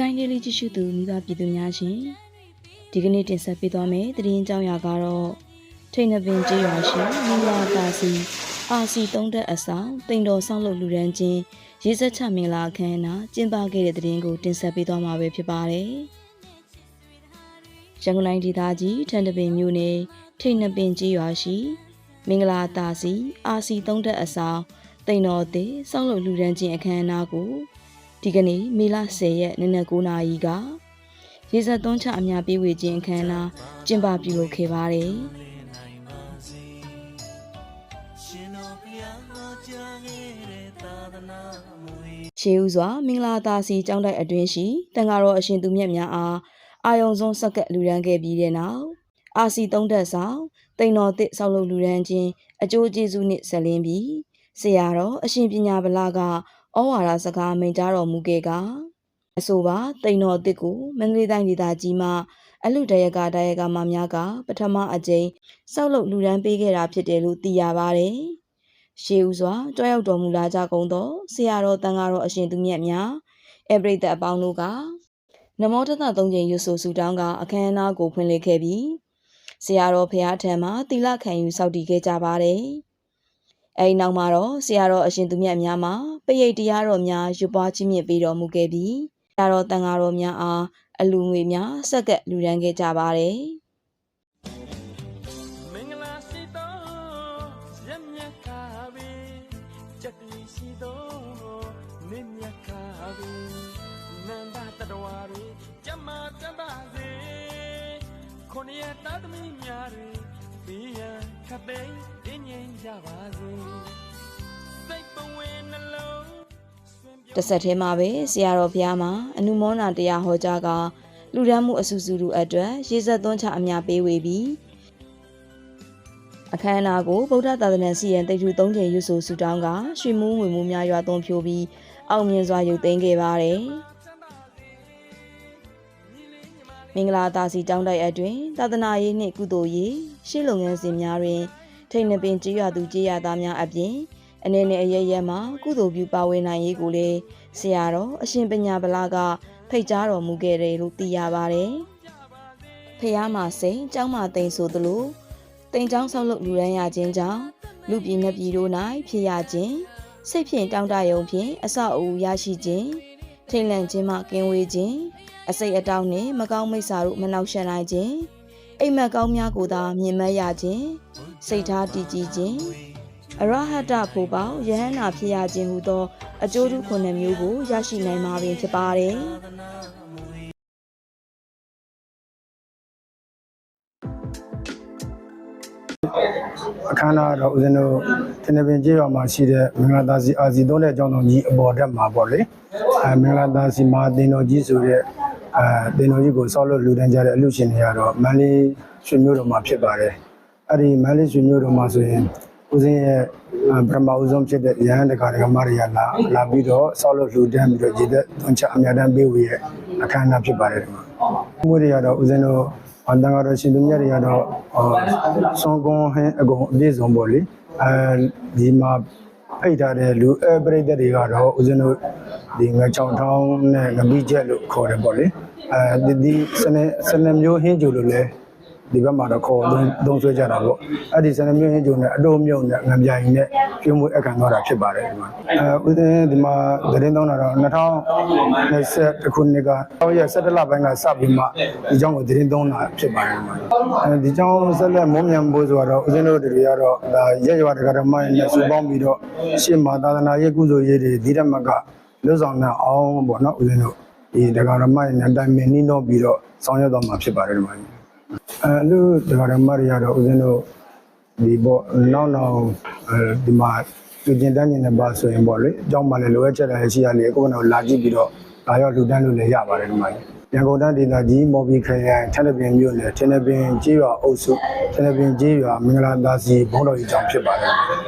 Sky Daily ကြည့်ရှုသူမိဘပြည်သူများရှင်ဒီကနေ့တင်ဆက်ပေးသွားမယ့်သတင်းကြောင်းရာကတော့ထိန်နပင်ကျေးရွာရှိမင်္ဂလာတာစီအာစီတုံးတက်အဆောင်တိမ်တော်ဆောင်လုပ်လူရန်ချင်းရေးဆက်ချမင်္ဂလာအခမ်းအနားကျင်းပခဲ့တဲ့သတင်းကိုတင်ဆက်ပေးသွားမှာပဲဖြစ်ပါတယ်ရန်ကုန်တိုင်းဒေသကြီးထန်တပင်မြို့နယ်ထိန်နပင်ကျေးရွာရှိမင်္ဂလာတာစီအာစီတုံးတက်အဆောင်တိမ်တော်သေးဆောင်လုပ်လူရန်ချင်းအခမ်းအနားကို ဒီကနေ့မေလ10ရက်နေ့နက်9:00နာရီကရေစက်သွန်းချအများပေးဝေခြင်းအခမ်းအနားကျင်းပပြုလုပ်ခဲ့ပါတယ်။ရှေးဥစွာမင်္ဂလာသာစီကျောင်းတိုက်အတွင်းရှိတန်ဃာတော်အရှင်သူမြတ်များအားအာယုံဆုံးဆက်ကပ်လူရန်ခဲ့ပြီးတဲ့နောက်အာစီသုံးသက်ဆောင်တိန်တော်တစ်ဆောက်လုပ်လူရန်ခြင်းအကျိုးကျေးဇူးနှင့်ဆက်လင်းပြီးဆရာတော်အရှင်ပညာဗလာက ဩဝါဒစကားမိန့်ကြားတော်မူခဲ့ကအဆိုပါတိန်တော်တစ်ကိုမန္တလေးတိုင်းဒေသကြီးမှအလူတရကတရကမများကပထမအကြိမ်ဆောက်လုပ်လူရန်ပေးခဲ့တာဖြစ်တယ်လို့သိရပါတယ်။ရှေးဦးစွာတွားရောက်တော်မူလာကြကုန်သောဆရာတော်တန်ဃာတော်အရှင်သူမြတ်များအပရိသတ်အပေါင်းတို့ကနမောတသသုံးချိန်ရွဆိုဆူတောင်းကအခမ်းအနားကိုဖွင့်လှစ်ခဲ့ပြီးဆရာတော်ဖရာထံမှသီလခံယူစောင့်တည်ခဲ့ကြပါတယ်။ အဲဒီနောက်မှာတော့ဆရာတော်အရှင်သူမြတ်များမှာပရိတ်တရားတော်များရွပွားခြင်းမြင့်ပေးတော်မူခဲ့ပြီးဆရာတော်တန်ဃာတော်များအားအလူငွေများဆက်ကပ်လူရန်ခဲ့ကြပါတယ်။မင်္ဂလာရှိသောရမြတ်ခါပဲကြက်ကလေးရှိသောနေမြတ်ခါပဲနန္ဒတတဝါတွေကြမ်းမာတတ် ပါစေခုနှစ်ရက်သားသမီးများတွေဘေးရန်ခတ်သိမ်းတင်းငြိမ်ကြပါစေစိတ်ပဝင်နှလုံးဆွင်ပြောတစ်ဆက်တည်းမှာပဲဆရာတော်ဘုရားမှာအနုမောနာတရားဟောကြားကလူဒန်းမှုအဆူဆူတို့အတွက်ရေစက်သွန်းချအများပေးဝေပြီးအခမ်းအနားကိုဗုဒ္ဓသာသနာစီရင်တိတ်ထူ၃ချိန်ရွဆိုဆူတောင်းကရွှေမူးငွေမူးများရွာသွန်းဖြိုးပြီးအောင်မြင်စွာရုပ်သိမ်းခဲ့ပါတယ် မင်္ဂလာသာစီတောင်းတိုက်အတွင်းသာသနာရေးနှင့်ကုသိုလ်ရေးရှေ့လုပ်ငန်းစဉ်များတွင် ထိန်နှပင်ကြေးရွာသူကြေးရသားများအပြင်အနေနဲ့အရရက်မှာကုသိုလ်ပြုပါဝင်နိုင်ရေးကိုလည်းဆရာတော်အရှင်ပညာဗလာကဖိတ်ကြားတော်မူခဲ့တယ်လို့သိရပါတယ်။ဖះမှာစိန်ကျောင်းမှာတိန်ဆိုသလိုတိန်ကျောင်းဆောက်လုပ်လူရန်ရခြင်းကြောင့်လူပြည်နှပြည်တို့၌ဖြစ်ရခြင်းစိတ်ဖြင့်တောင်းတယုံဖြင့်အဆောက်အဦရရှိခြင်း ထိတ်လန့်ခြင်းမှကင်းဝေးခြင်းအစိတ်အတောင်းနှင့်မကောင်းမိစ္ဆာတို့မနှောက်ယှက်နိုင်ခြင်းအိမ်မက်ကောင်းများကိုသာမြင်မက်ရခြင်းစိတ်ထားတည်ကြည်ခြင်းအရဟတဖို့ပေါင်းယဟန္တာဖြစ်ရခြင်းဟူသော အကျိုးထူးခုနှစ်မျိုးကိုရရှိနိုင်မှာပင်ဖြစ်ပါတယ်။ အခမ်းအနားတော့ဦးဇင်းတို့တင်နေပင်ကျေးရွာမှာရှိတဲ့မင်္ဂလာသာစီအာစီသုံးတဲ့အကြောင်းတော်ကြီးအပေါ်တက်မှာပေါ့လေအဲမင်္ဂလာသာစီမှာတင်တော်ကြီးဆိုတဲ့အဲတင်တော်ကြီးကိုဆောက်လို့လူတန်းကြတဲ့အလူရှင်တွေကတော့မန္တလေးရွှေမြို့တော်မှာဖြစ်ပါတယ်အဲ့ဒီမန္တလေးရွှေမြို့တော်မှာဆိုရင်ဦးဇင်းရဲ့အဲပထမဦးဆုံးဖြစ်တဲ့ရဟန်းတက္ကရာမတွေကလာလာပြီးတော့ဆောက်လို့လူတန်းပြီးတော့ရေသက်သွန်ချအများတန်းပေးဝေရဲ့အခမ်းအနားဖြစ်ပါတယ်ဒီမှာမှုတွေကတော့ဦးဇင်းတို့ အတန်ကတော့ရှင်သူမြတ်တွေကတော့ဆွန်ကွန်ဟင်းအကုန်အပြည့်စုံပေါ့လေအဲဒီမှာဖိတ်ထားတဲ့လူအပရိသတ်တွေကတော့ဦးဇင်းတို့ဒီငချောင်းထောင်းနဲ့ငမိချက်လို့ခေါ်တယ်ပေါ့လေအဲဒီဒီစနေစနေမျိုးဟင်းကြိုလို့လဲ ဒီဘက်မှာတော့ခေါ်သုံးဆွဲကြတာပေါ့အဲ့ဒီစနေမြို့ရင်းကျုံနဲ့အတုံးမြုံနဲ့ငံပြိုင်နဲ့ကျွေးမွေးအကန့်သွားတာဖြစ်ပါတယ်ဒီမှာအဲဦးသိန်းဒီမှာသတင်းသုံးတာတော့2020ခုနှစ်ကတော့ရ17လပိုင်းကစပြီးမှဒီကြောင်းကိုသတင်းသုံးတာဖြစ်ပါတယ်ဒီမှာအဲဒီကြောင်းဆက်လက်မုံမြန်ဖို့ဆိုတော့ဦးသိန်းတို့တွေကတော့ဒါရက်ရွာတက္ကမနဲ့စူပေါင်းပြီးတော့ရှေ့မှာသာသနာရေးကုသိုလ်ရေးတွေဒီဓမ္မကလွတ်ဆောင်နိုင်အောင်ပေါ့နော်ဦးသိန်းတို့ဒီတက္ကမနဲ့တိုင်ပင်နှီးနှောပြီးတော့ဆောင်ရွက်သွားမှာဖြစ်ပါတယ်ဒီမှာ အဲလူတက္ကရာမတွေကတော့ဦးဇင်းတို့ဒီပေါ့နောက်နောက်အဲဒီမှာလူကျင်တန်းကျင်တဲ့ပါဆိုရင်ပေါ့လေအကြောင်းမှလည်းလိုအပ်ချက်တွေရှိရလေကိုယ်ကတော့လာကြည့်ပြီးတော့ဒါရောက်လူတန်းလို့လည်းရပါတယ်ဒီမှာရန်ကုန်တိုင်းဒေသကြီးမော်ဘီခရိုင်ထက်တပင်မြို့နယ်ထက်တပင်ကြေးရွာအုပ်စုထက်တပင်ကြေးရွာမင်္ဂလာသာစီဘုံတော်ကြီးကျောင်းဖြစ်ပါတယ်